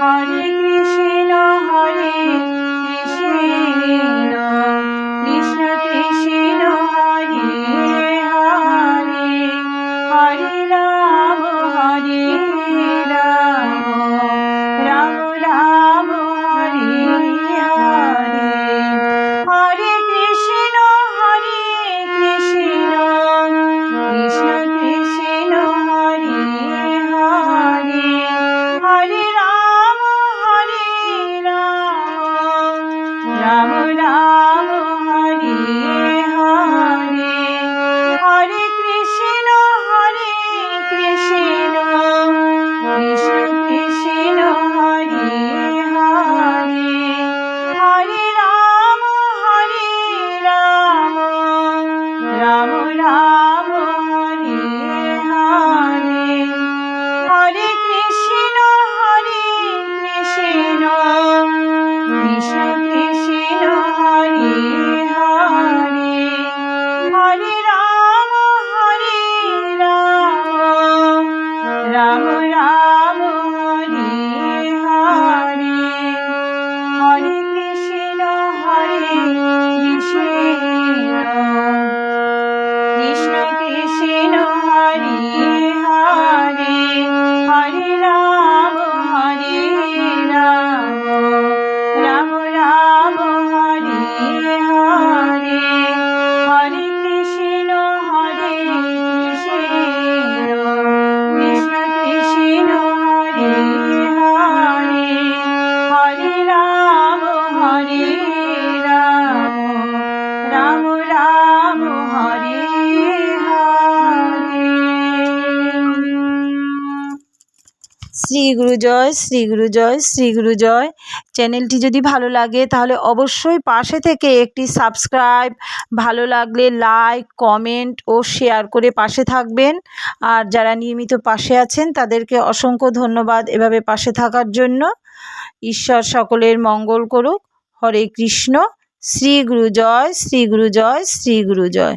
হরে কৃষ্ণ হরে কৃষ্ণ। কৃষ্ণ কৃষ্ণ হরি। হরে রাম রাম রাম শ্রী গুরু জয়, শ্রী গুরু জয়, শ্রী গুরু জয়। চ্যানেলটি যদি ভালো লাগে, তাহলে অবশ্যই পাশে থেকে একটি সাবস্ক্রাইব, ভালো লাগলে লাইক, কমেন্ট ও শেয়ার করে পাশে থাকবেন। আর যারা নিয়মিত পাশে আছেন, তাদেরকে অসংখ্য ধন্যবাদ এভাবে পাশে থাকার জন্য। ঈশ্বর সকলের মঙ্গল করুক। হরে কৃষ্ণ শ্রী গুরু জয় শ্রী গুরু জয় শ্রী গুরু জয়